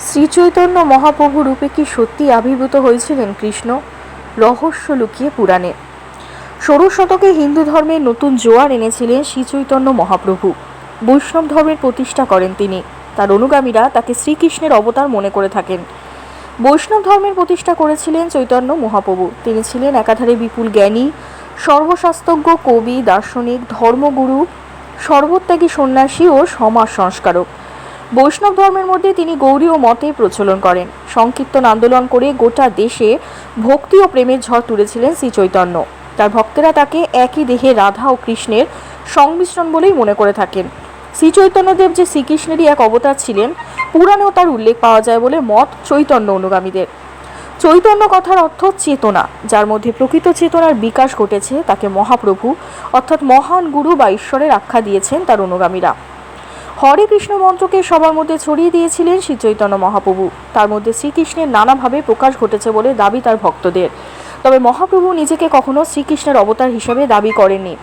শ্রীচৈতন্য মহাপ্রভু রূপে কি সত্যি আবির্ভূত হয়েছিলেন কৃষ্ণ? রহস্য লুকিয়ে পুরাণে। ষোড়শ শতকে হিন্দু ধর্মের নতুন জোয়ার এনেছিলেন শ্রীচৈতন্য মহাপ্রভু। বৈষ্ণব ধর্মের প্রতিষ্ঠা করেন তিনি। তার অনুগামীরা তাকে শ্রীকৃষ্ণের অবতার মনে করে থাকেন। বৈষ্ণব ধর্মের প্রতিষ্ঠা করেছিলেন চৈতন্য মহাপ্রভু। তিনি ছিলেন একাধারে বিপুল জ্ঞানী, সর্বশাস্ত্রজ্ঞ, কবি, দার্শনিক, ধর্মগুরু, সর্বত্যাগী সন্ন্যাসী ও সমাজ সংস্কারক। বৈষ্ণব ধর্মের মধ্যে তিনি গৌরী ও মতে প্রচলন করেন। সংকীর্তন আন্দোলন করে গোটা দেশে ভক্তি ও প্রেমের ঝড় তুলেছিলেন শ্রী চৈতন্য। তার ভক্তেরা তাকে একই দেহে রাধা ও কৃষ্ণের সংমিশ্রণ বলেই মনে করে থাকেন। শ্রী চৈতন্যদেব যে শ্রীকৃষ্ণেরই এক অবতার ছিলেন, পুরাণেও তার উল্লেখ পাওয়া যায় বলে মত চৈতন্য অনুগামীদের। চৈতন্য কথার অর্থ চেতনা, যার মধ্যে প্রকৃত চেতনার বিকাশ ঘটেছে, তাকে মহাপ্রভু অর্থাৎ মহান গুরু বা ঈশ্বরের আখ্যা দিয়েছেন তার অনুগামীরা। হরে কৃষ্ণ মন্ত্রকে সবার মধ্যে ছড়িয়ে দিয়েছিলেন শ্রী চৈতন্য মহাপ্রভু। তার মধ্যে শ্রীকৃষ্ণের নানাভাবে প্রকাশ ঘটেছে বলে দাবি তার ভক্তদের। তবে মহাপ্রভু নিজেকে কখনো শ্রীকৃষ্ণের অবতার হিসেবে দাবি করেননি।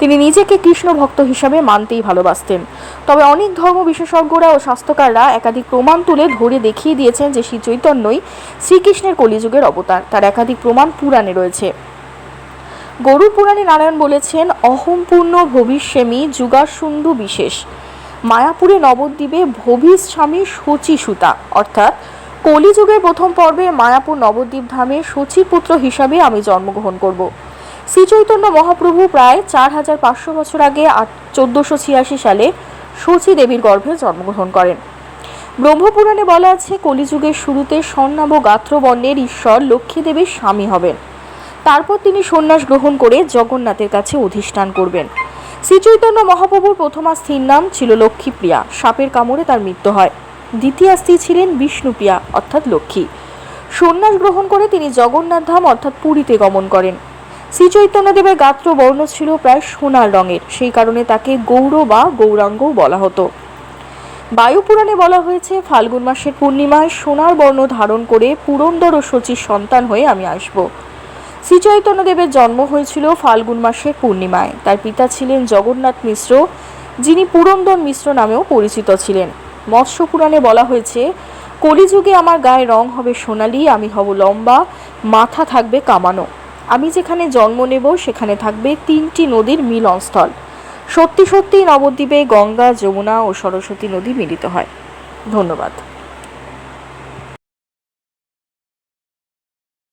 তিনি নিজেকে কৃষ্ণ ভক্ত হিসাবে মানতেই ভালোবাসতেন। তবে অনেক ধর্ম বিশেষজ্ঞরা ও স্বাস্থ্যকাররা একাধিক প্রমাণ তুলে ধরে দেখিয়ে দিয়েছেন যে শ্রী চৈতন্যই শ্রীকৃষ্ণের কলিযুগের অবতার। তার একাধিক প্রমাণ পুরাণে রয়েছে। গরু পুরাণে নারায়ণ বলেছেন, অহম্পূর্ণ ভবিষ্যেমি যুগাসুন্দু বিশেষ। মায়াপুরে নবদ্বীপে ভবিষ স্বামী শচী সুতা। অর্থাৎ কলিযুগের প্রথম পর্বে মায়াপুর নবদ্বীপ ধামে শচীর পুত্র হিসাবে আমি জন্মগ্রহণ করব। শ্রীচৈতন্য মহাপ্রভু প্রায় চার হাজার পাঁচশো বছর আগে চোদ্দোশো ছিয়াশি সালে শচী দেবীর গর্ভে জন্মগ্রহণ করেন। ব্রহ্মপুরাণে বলা আছে কলিযুগের শুরুতে স্বর্ণাভ গাত্রবর্ণের ঈশ্বর লক্ষ্মী দেবীর স্বামী হবেন। তারপর তিনি সন্ন্যাস গ্রহণ করে জগন্নাথের কাছে অধিষ্ঠান করবেন। শ্রীচৈতন্য মহাপ্রভুর প্রথমা স্ত্রীর নাম ছিল লক্ষ্মীপ্রিয়া। সাপের কামড়ে তার মৃত্যু হয়। দ্বিতীয় স্ত্রী ছিলেন বিষ্ণুপ্রিয়া, অর্থাৎ লক্ষ্মী। সন্ন্যাস গ্রহণ করে তিনি জগন্নাথ ধাম, অর্থাৎ পুরীতে গমন করেন। শ্রীচৈতন্যদেবের গাত্র বর্ণ ছিল প্রায় সোনার রঙের, সেই কারণে তাকে গৌর বা গৌরাঙ্গও বলা হতো। বায়ুপুরাণে বলা হয়েছে, ফাল্গুন মাসের পূর্ণিমায় সোনার বর্ণ ধারণ করে পুরন্দর ও শচীর সন্তান হয়ে আমি আসব। শ্রীচৈতন্যদেবের জন্ম হয়েছিল ফাল্গুন মাসের পূর্ণিমায়। তার পিতা ছিলেন জগন্নাথ মিশ্র, যিনি পুরন্দর মিশ্র নামেও পরিচিত ছিলেন। মৎস্য পুরাণে বলা হয়েছে, কলিযুগে আমার গায়ে রং হবে সোনালি, আমি হব লম্বা, মাথা থাকবে কামানো। আমি যেখানে জন্ম নেব, সেখানে থাকবে তিনটি নদীর মিলনস্থল। সত্যি সত্যি নবদ্বীপে গঙ্গা, যমুনা ও সরস্বতী নদী মিলিত হয়। ধন্যবাদ।